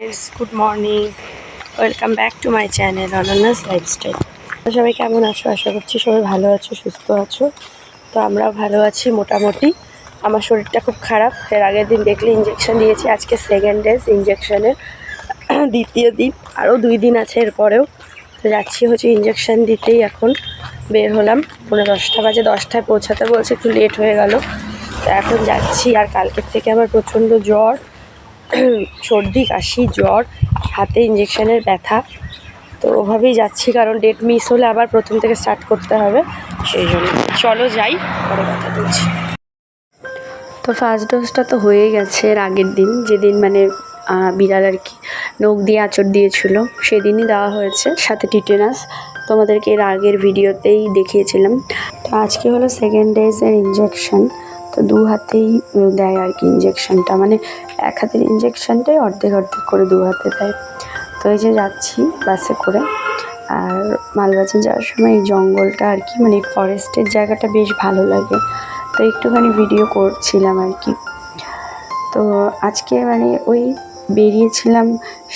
Good morning welcome back to my channel Ananya's lifestyle সবাই কেমন আছো? আশা করছি সবাই ভালো আছো, সুস্থ আছো। তো আমরাও ভালো আছি মোটামুটি। আমার শরীরটা খুব খারাপ। এর আগের দিন দেখলে ইঞ্জেকশন দিয়েছি, আজকে সেকেন্ড ডেজ ইঞ্জেকশনের দ্বিতীয় দিন। আরও দুই দিন আছে এরপরেও। তো যাচ্ছি হচ্ছে ইঞ্জেকশন দিতেই এখন বের হলাম। পনেরো দশটা বাজে, দশটায় পৌঁছাতে বলছে, একটু লেট হয়ে গেল। তো এখন যাচ্ছি, আর কালকের থেকে আমার প্রচণ্ড জ্বর। সর্দি, কাশি, জ্বর, হাতে ইঞ্জেকশনের ব্যথা। তো ওভাবেই যাচ্ছি কারণ ডেট মিস হলে আবার প্রথম থেকে স্টার্ট করতে হবে। সেই জন্য চলো যাই, পরে কথা বলছি। তো ফার্স্ট ডোজটা তো হয়ে গেছে এর আগের দিন, যেদিন মানে বিড়াল আর কি নখ দিয়ে আঁচড় দিয়েছিল, সেদিনই দেওয়া হয়েছে সাথে টিটেনাস তোমাদেরকে এর আগের ভিডিওতেই দেখিয়েছিলাম। তো আজকে হলো সেকেন্ড ডেজের ইঞ্জেকশন তো দু হাতেই দেয় আর কি ইঞ্জেকশনটা মানে এক হাতের ইঞ্জেকশনটাই অর্ধেক অর্ধেক করে দু হাতে দেয়। তো এই যে যাচ্ছি বাসে করে, আর মালবাজার যাওয়ার সময় এই জঙ্গলটা আর কি মানে ফরেস্টের জায়গাটা বেশ ভালো লাগে। তো একটুখানি ভিডিও করছিলাম আর কি। তো আজকে মানে ওই বেরিয়েছিলাম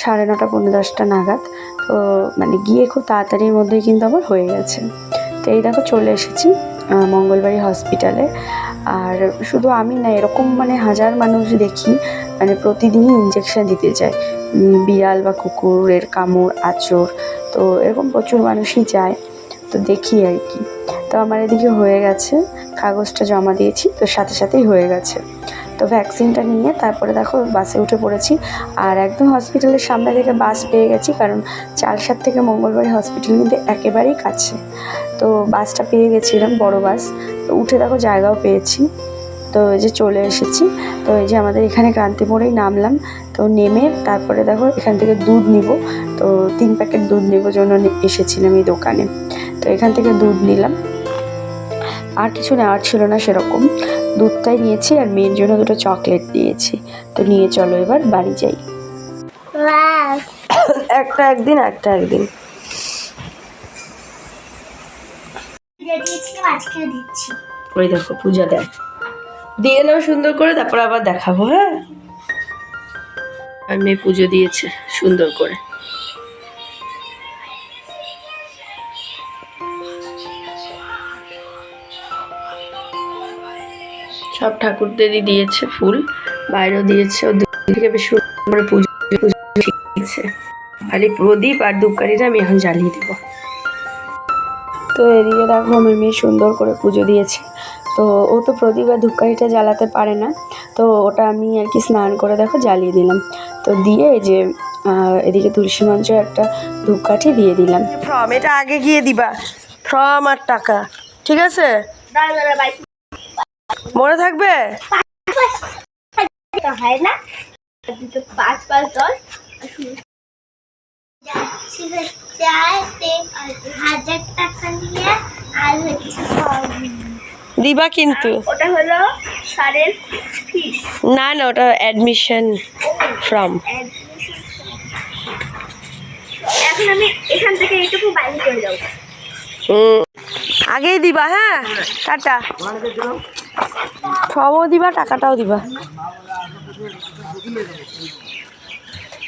সাড়ে নটা পনেরো দশটা নাগাদ। তো মানে গিয়ে খুব তাড়াতাড়ির মধ্যেই কিন্তু আমার হয়ে গেছে। তো এই দেখো চলে এসেছি মঙ্গলবাড়ি হসপিটালে আর শুধু আমি না, এরকম মানে হাজার মানুষ দেখি মানে প্রতিদিনই ইঞ্জেকশন দিতে যায়। বিড়াল বা কুকুরের কামড়, আঁচড়, তো এরকম প্রচুর মানুষই যায়। তো দেখি আর কি। তো আমার এদিকে হয়ে গেছে, কাগজটা জমা দিয়েছি, তো সাথে সাথেই হয়ে গেছে। তো ভ্যাকসিনটা নিয়ে তারপরে দেখো বাসে উঠে পড়েছি। আর একদম হসপিটালের সামনে থেকে বাস পেয়ে গেছি, কারণ চালসার থেকে মঙ্গলবাড়ি হসপিটাল কিন্তু একেবারেই কাছে। তো বাসটা পেয়ে গেছিলাম বড় বাস। তো উঠে দেখো জায়গাও পেয়েছি। তো এই যে চলে এসেছি। তো এই যে আমাদের এখানে ক্রান্তি মোড়েই নামলাম। তো নেমে তারপরে দেখো এখান থেকে দুধ নিব। তো তিন প্যাকেট দুধ নেব জন্য এসেছিলাম এই দোকানে। তো এখান থেকে দুধ নিলাম। আর কিছু নেওয়ার ছিল না সেরকম। দুধটাই নিয়েছি আর মেয়ের জন্য দুটো চকলেট নিয়েছি তো নিয়ে চলো এবার বাড়ি যাই। একটা একদিন একটা একদিন। ওই দেখো, পূজা দেয় দিয়ে নাও সুন্দর করে, তারপর আবার দেখাবো হ্যাঁ? আর মেয়ে পুজো দিয়েছে সুন্দর করে। সব ঠাকুরদেরই দিয়েছে ফুল, বাইরেও দিয়েছে, ও দিকে বেশ সুন্দর করে পুজো পুজো দিয়েছে। খালি প্রদীপ আর ধূপকাঠিটা আমি এখন জ্বালিয়ে দেবো। তো এদিকে দেখো আমার মেয়ে সুন্দর করে পুজো দিয়েছে। তো ও তো প্রদীপ আর ধূপকাঠিটা জ্বালাতে পারে না। তো ওটা আমি আর কি স্নান করে দেখো জ্বালিয়ে দিলাম। তো দিয়ে যে এদিকে তুলসী মঞ্চে একটা ধূপকাঠি দিয়ে দিলাম। ফ্রম এটা আগে গিয়ে দিবা। ফ্রম আর টাকা। ঠিক আছে? মনে থাকবে? হয় না পাঁচ পাঁচ দশ হাজার টাকা নিয়ে আর হচ্ছে সব- দিবা কিন্তু। ওটা হলো সারের ফিস না না ওটা অ্যাডমিশন ফ্রম এখন আমি এখান থেকে এইটুকু বাইরে করে যাব আগেই দিবা হ্যাঁ? টাটা। ফর্মও দিবা টাকাটাও দিবা।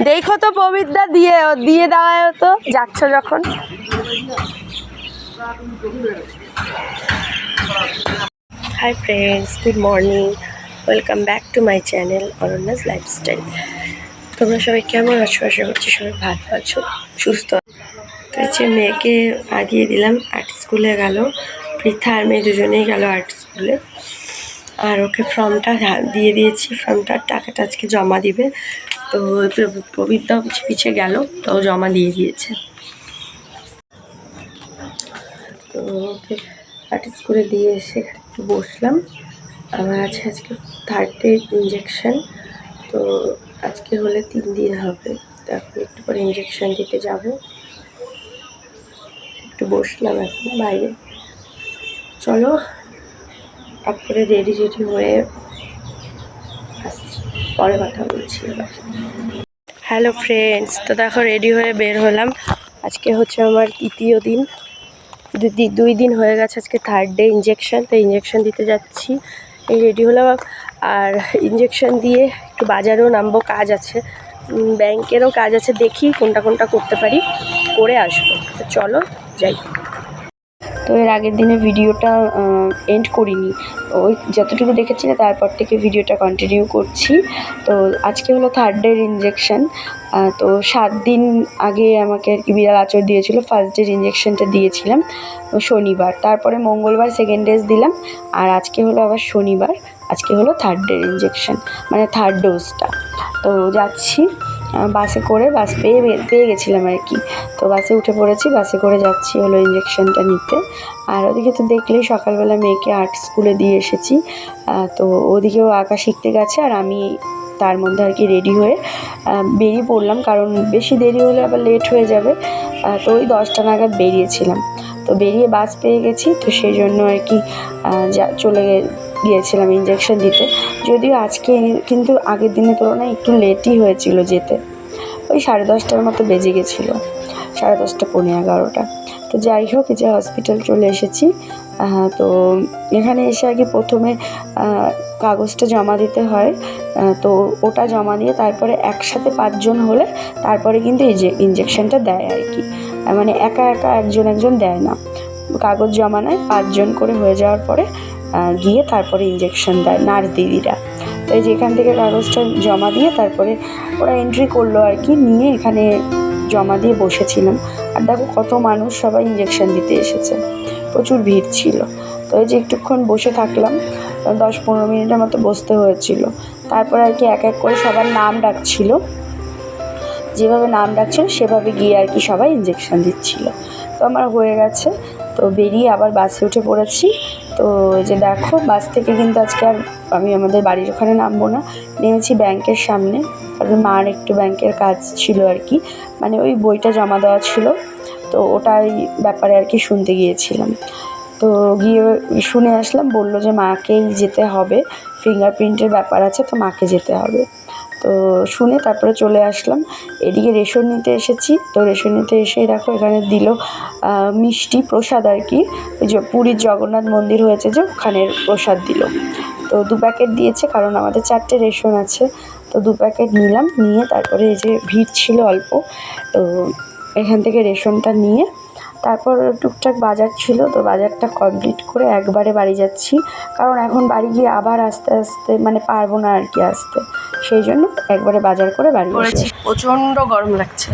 দেখো তো পবিত্রা দিয়ে দিয়ে দেওয়া তো যাচ্ছ যখন। Hi friends good morning welcome back to my channel Aranya's lifestyle তোমরা সবাই কেমন আছো? আশা করছি সবাই ভালো আছো, সুস্থ। তো হচ্ছে মেয়েকে আগিয়ে দিলাম, আর্ট স্কুলে গেল। পৃথা আর মেয়ে দুজনেই গেল আর্ট স্কুলে। আর ওকে ফর্মটা দিয়ে দিয়েছি, ফর্মটার টাকাটা আজকে জমা দিবে। তো পবিত্রা পিছিয়ে পিছিয়ে গেল তো জমা দিয়ে দিয়েছে। তো ওকে আর্ট স্কুলে দিয়ে এসে বসলাম। আমার আছে আজকে থার্ড ডে ইঞ্জেকশান তো আজকে হলে তিন দিন হবে। তো এখন একটু পরে ইঞ্জেকশান দিতে যাব। একটু বসলাম এখন বাইরে। চলো, তারপরে রেডি রেডি হয়ে পরে কথা বলছি হ্যালো ফ্রেন্ডস তো দেখো রেডি হয়ে বের হলাম। আজকে হচ্ছে আমার তৃতীয় দিন। দুই দিন হয়ে গেছে আজকে থার্ড ডে ইঞ্জেকশন তো ইঞ্জেকশন দিতে যাচ্ছি। এই রেডি হলাম। আর ইঞ্জেকশন দিয়ে একটু বাজারেও নামবো, কাজ আছে। ব্যাংকেরও কাজ আছে, দেখি কোনটা কোনটা করতে পারি, করে আসব। তো চলো, যাই। তো এর আগের দিনে ভিডিওটা এন্ড করিনি। ওই যতটুকু দেখেছি না, তারপর থেকে ভিডিওটা কন্টিনিউ করছি। তো আজকে হলো থার্ড ডের ইঞ্জেকশন তো সাত দিন আগে আমাকে আর কি বিড়াল আচর দিয়েছিল। ফার্স্ট ডের ইঞ্জেকশানটা দিয়েছিলাম শনিবার। তারপরে মঙ্গলবার সেকেন্ড ডেজ দিলাম, আর আজকে হলো আবার শনিবার। আজকে হলো থার্ড ডের ইঞ্জেকশন মানে থার্ড ডোজটা তো যাচ্ছি। বাসে করে, বাস পেয়ে পেয়ে গেছিলাম আর কি। তো বাসে উঠে পড়েছি, বাসে করে যাচ্ছি হলো ইঞ্জেকশনটা নিতে। আর ওদিকে তো দেখলেই সকালবেলা মেয়েকে আর্ট স্কুলে দিয়ে এসেছি। তো ওদিকেও আঁকা শিখতে গেছে আর আমি তার মধ্যে আর কি রেডি হয়ে বেরিয়ে পড়লাম। কারণ বেশি দেরি হলে আবার লেট হয়ে যাবে। তো ওই দশটা নাগাদ বেরিয়েছিলাম। তো বেরিয়ে বাস পেয়ে গেছি। তো সেই জন্য আর কি চলে গিয়েছিলাম ইঞ্জেকশন দিতে। যদিও আজকে কিন্তু আগের দিনের তুলনায় একটু লেটই হয়েছিল যেতে। ওই সাড়ে দশটার মতো বেজে গেছিল, সাড়ে দশটা পৌনে এগারোটা। তো যাই হোক যে হসপিটাল চলে এসেছি। তো এখানে এসে কি প্রথমে কাগজটা জমা দিতে হয়। তো ওটা জমা দিয়ে তারপরে একসাথে পাঁচজন হলে তারপরে কিন্তু এই যে ইঞ্জেকশনটা দেয় আর কি। মানে একা একা একজন একজন দেয় না। কাগজ জমা নেয়, পাঁচজন করে হয়ে যাওয়ার পরে গিয়ে তারপরে ইঞ্জেকশন দেয় নার্স দিদিরা। তো এই যে থেকে কাগজটা জমা দিয়ে তারপরে ওরা এন্ট্রি করল আর কি, নিয়ে এখানে জমা দিয়ে বসেছিলাম। আর দেখো কত মানুষ সবাই ইঞ্জেকশন দিতে এসেছে। প্রচুর ভিড় ছিল। তো এই যে একটুক্ষণ বসে থাকলাম, দশ পনেরো মিনিটের মতো বসতে হয়েছিল। তারপর আর কি এক এক করে সবার নাম ডাকছিল। যেভাবে নাম ডাকছিল, সেভাবে গিয়ে আর কি সবাই ইঞ্জেকশন দিচ্ছিল। তো আমার হয়ে গেছে। তো বেরিয়ে আবার বাসে উঠে পড়েছি। তো যে দেখো, বাস থেকে কিন্তু আজকে আর আমি আমাদের বাড়ির ওখানে নামবো না। নেমেছি ব্যাংকের সামনে। কারণ মার একটু ব্যাংকের কাজ ছিল আর কি। মানে ওই বইটা জমা দেওয়া ছিল। তো ওটাই ব্যাপারে আর কি শুনতে গিয়েছিলাম। তো গিয়ে শুনে আসলাম, বলল যে মাকেই যেতে হবে। ফিঙ্গারপ্রিন্টের ব্যাপার আছে, তো মাকে যেতে হবে। তো শুনে তারপরে চলে আসলাম। এদিকে রেশন নিতে এসেছি। তো রেশন নিতে এসে দেখো এখানে দিল মিষ্টি প্রসাদ আর কি। ওই যে পুরীর জগন্নাথ মন্দির হয়েছে যে, ওখানের প্রসাদ দিল। তো দু প্যাকেট দিয়েছে, কারণ আমাদের চারটে রেশন আছে। তো দু প্যাকেট নিলাম, নিয়ে তারপরে এই যে ভিড় ছিল অল্প, তো এখান থেকে রেশনটা নিয়ে তারপর টুকটাক বাজার ছিল তো বাজারটা কমপ্লিট করে একবারে বাড়ি যাচ্ছি। কারণ এখন বাড়ি গিয়ে আবার আস্তে আস্তে মানে পারব না আর কি আসতে। সেই জন্য একবারে বাজার করে বাড়ি পড়েছি প্রচণ্ড গরম লাগছে।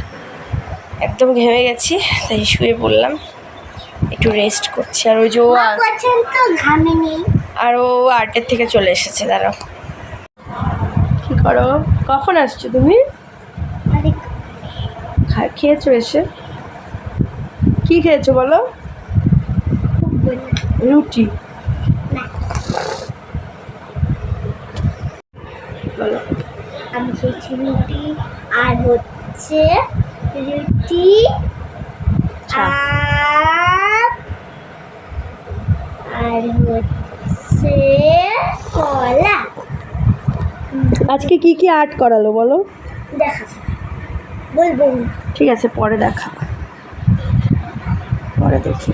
একদম ঘেমে গেছি তাই শুয়ে পড়লাম। একটু রেস্ট করছি। আর ওই যে ও আ- পর্যন্ত ঘামিনি আর ও আর্টের থেকে চলে এসেছে দাঁড়াও। কি করো? কখন আসছো তুমি? খেয়েছো এসে? কি খেয়েছো বলো? রুটি। বলো। আমি খেয়েছি রুটি আর হচ্ছে রুটি আচ্ছা। আর হচ্ছে কলা। আজকে কি কি আর্ট করালো বলো? দেখা। বলব। ঠিক আছে পরে দেখা। পরে দেখি।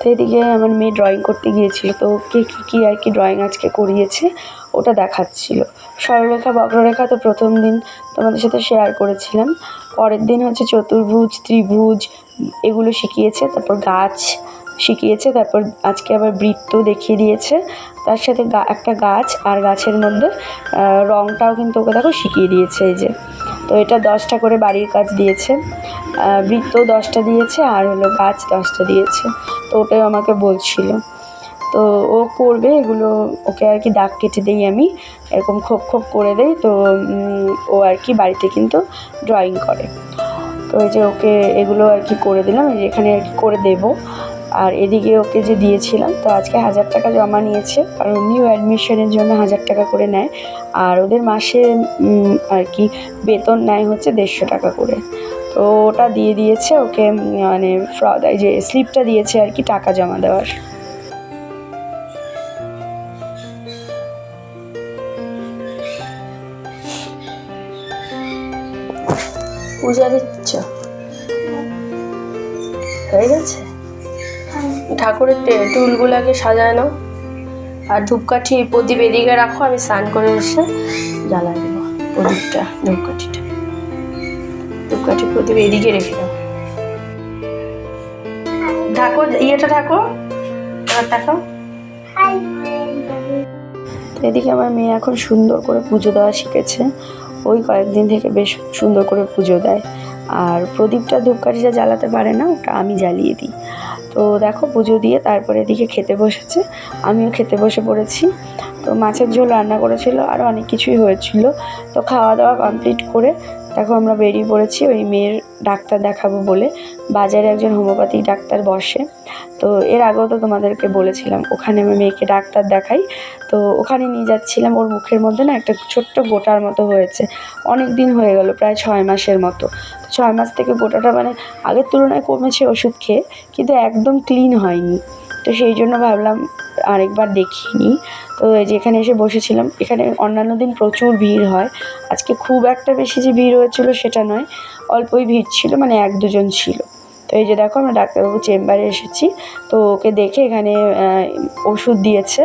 তো এদিকে আমার মেয়ে ড্রয়িং করতে গিয়েছিল, তো কে কী কী আর কি ড্রয়িং আজকে করিয়েছে, ওটা দেখাচ্ছিল। সরলরেখা, বক্ররেখা তো প্রথম দিন তোমাদের সাথে শেয়ার করেছিলাম। পরের দিন হচ্ছে চতুর্ভুজ, ত্রিভুজ, এগুলো শিখিয়েছে, তারপর গাছ শিখিয়েছে, তারপর আজকে আবার বৃত্ত দেখিয়ে দিয়েছে। তার সাথে একটা গাছ, আর গাছের মধ্যে রংটাও কিন্তু ওকে দেখো শিখিয়ে দিয়েছে এই যে। তো এটা দশটা করে বাড়ির কাজ দিয়েছে। বৃত্ত দশটা দিয়েছে, আর হলো গাছ দশটা দিয়েছে। তো ওটাই আমাকে বলছিল। তো ও করবে, এগুলো ওকে আর কি দাগ কেটে দিই আমি, এরকম খোপ খোপ করে দেই। তো ও আর কি বাড়িতে কিন্তু ড্রয়িং করে। তো ওই যে ওকে এগুলো আর কি করে দিলাম এখানে আর কি করে দেবো। আর এদিকে ওকে যে দিয়েছিলাম, তো আজকে হাজার টাকা জমা নিয়েছে। কারণ নিউ অ্যাডমিশনের জন্য হাজার টাকা করে নেয়। আর ওদের মাসে আর কি, বেতন নেয় হচ্ছে দেড়শো টাকা করে। তো ওটা দিয়ে দিয়েছে ওকে মানে ফ্রড যে স্লিপটা দিয়েছে আর কি, টাকা জমা দেওয়ার। পূজা দিচ্ছ? হয়ে গেছে? ঠাকুরের টুলগুলোকে সাজায় নাও। আর ধূপকাঠি প্রদীপ এদিকে রাখো, আমি স্নান করে এসে জ্বালা দেবো প্রদীপটা, ধূপকাঠিটা। ধূপকাঠি প্রদীপ এদিকে রেখে দাও। ঢাকো, ইয়েটা ঢাকো এবার তো এদিকে আমার মেয়ে এখন সুন্দর করে পুজো দেওয়া শিখেছে। ওই কয়েকদিন থেকে বেশ সুন্দর করে পুজো দেয়। আর প্রদীপটা ধূপকাঠিটা জ্বালাতে পারে না, ওটা আমি জ্বালিয়ে দিই। তো দেখো পুজো দিয়ে তারপরে এদিকে খেতে বসেছে। আমিও খেতে বসে পড়েছি। তো মাছের ঝোল রান্না করেছিল, আর অনেক কিছুই হয়েছিল। তো খাওয়া দাওয়া কমপ্লিট করে দেখো আমরা বেরিয়ে পড়েছি, ওই মেয়ের ডাক্তার দেখাবো বলে। বাজারে একজন হোমিওপ্যাথি ডাক্তার বসে। তো এর আগেও তো তোমাদেরকে বলেছিলাম, ওখানে আমি মেয়েকে ডাক্তার দেখাই। তো ওখানে নিয়ে যাচ্ছিলাম, ওর মুখের মধ্যে না একটা ছোট্ট গোটার মতো হয়েছে। অনেক দিন হয়ে গেল, প্রায় ছয় মাসের মতো। তো ছয় মাস থেকে গোটাটা মানে আগের তুলনায় কমেছে ওষুধ খেয়ে, কিন্তু একদম ক্লিন হয়নি। তো সেই জন্য ভাবলাম আরেকবার দেখিয়ে নিই তো এই যে এখানে এসে বসেছিলাম। এখানে অন্যান্য দিন প্রচুর ভিড় হয়। আজকে খুব একটা বেশি যে ভিড় হয়েছিল সেটা নয়। অল্পই ভিড় ছিল মানে এক দুজন ছিল। তো এই যে দেখো, আমরা ডাক্তারবাবু চেম্বারে এসেছি। তো ওকে দেখে এখানে ওষুধ দিয়েছে।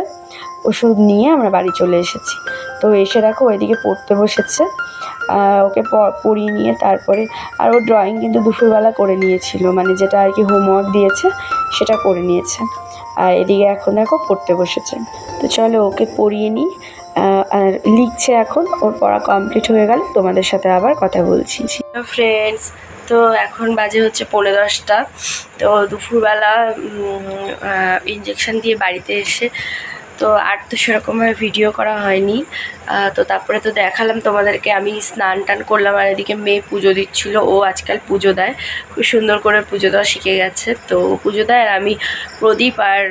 ওষুধ নিয়ে আমরা বাড়ি চলে এসেছি। তো এসে দেখো, ওইদিকে পড়তে বসেছে। ওকে পড়িয়ে নিয়ে তারপরে আর ও ড্রয়িং কিন্তু দুপুরবেলা করে নিয়েছিল। মানে যেটা আর কি হোমওয়ার্ক দিয়েছে, সেটা করে নিয়েছে। আর এদিকে এখন দেখো পড়তে বসেছে। তো চলো ওকে পড়িয়ে নিই। আর লিখছে এখন। ওর পড়া কমপ্লিট হয়ে গেল। তোমাদের সাথে আবার কথা বলছি। ফ্রেন্ডস তো এখন বাজে হচ্ছে পৌনে দশটা। তো দুপুরবেলা ইঞ্জেকশন দিয়ে বাড়িতে এসে তো আর তো সেরকমভাবে ভিডিও করা হয়নি। তো তারপরে তো দেখালাম তোমাদেরকে, আমি স্নান টান করলাম আর এদিকে মেয়ে পুজো দিচ্ছিল, ও আজকাল পুজো দেয়। খুব সুন্দর করে পুজো দেওয়া শিখে গেছে। তো পুজো দেয় আর আমি প্রদীপ আর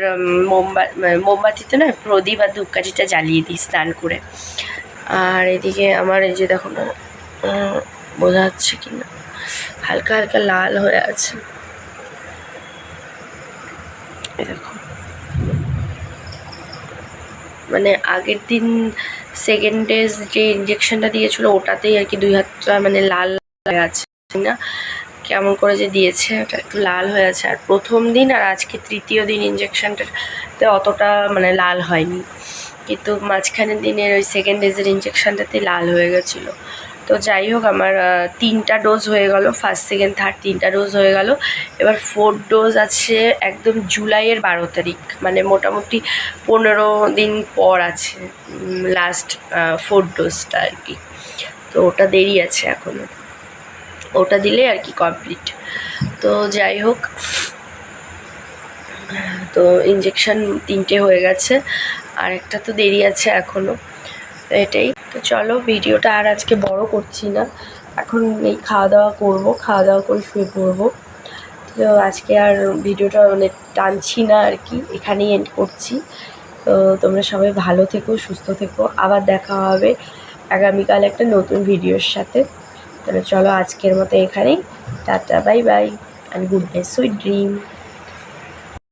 মোমবা, মোমবাতিতে না প্রদীপ আর ধূপকাঠিটা জ্বালিয়ে দিই স্নান করে। আর এদিকে আমার এই যে দেখো না বোঝা যাচ্ছে কি না, হালকা হালকা লাল হয়ে আছে। দেখো। মানে আগের দিন সেকেন্ড ডেজ যে ইঞ্জেকশনটা দিয়েছিল, ওটাতেই আর কি দুই হাতটা মানে লাল হয়ে আছে না? কেমন করে যে দিয়েছে, ওটা একটু লাল হয়ে আছে। আর প্রথম দিন আর আজকে তৃতীয় দিন ইঞ্জেকশনটাতে অতটা মানে লাল হয়নি। কিন্তু মাঝখানের দিনের ওই সেকেন্ড ডেজের ইঞ্জেকশনটাতে লাল হয়ে গেছিল। তো যাই হোক, আমার তিনটা ডোজ হয়ে গেল। ফার্স্ট সেকেন্ড থার্ড তিনটা ডোজ হয়ে গেল। এবার ফোর্থ ডোজ আছে একদম জুলাইয়ের বারো তারিখ মানে মোটামুটি পনেরো দিন পর আছে লাস্ট ফোর্থ ডোজটা আর কি। তো ওটা দেরি আছে এখনও ওটা দিলে আর কি কমপ্লিট তো যাই হোক, তো ইঞ্জেকশন তিনটে হয়ে গেছে। আর একটা তো দেরি আছে এখনও এটাই। তো চলো, ভিডিওটা আর আজকে বড় করছি না। এখন এই খাওয়া দাওয়া করব খাওয়া দাওয়া করে শুয়ে পড়ব। তো আজকে আর ভিডিওটা মানে টানছি না আর কি, এখানেই এন্ড করছি। তো তোমরা সবাই ভালো থেকো, সুস্থ থেকো। আবার দেখা হবে আগামীকাল একটা নতুন ভিডিওর সাথে। তাহলে চলো আজকের মতো এখানেই। Tata bye bye and good night sweet dream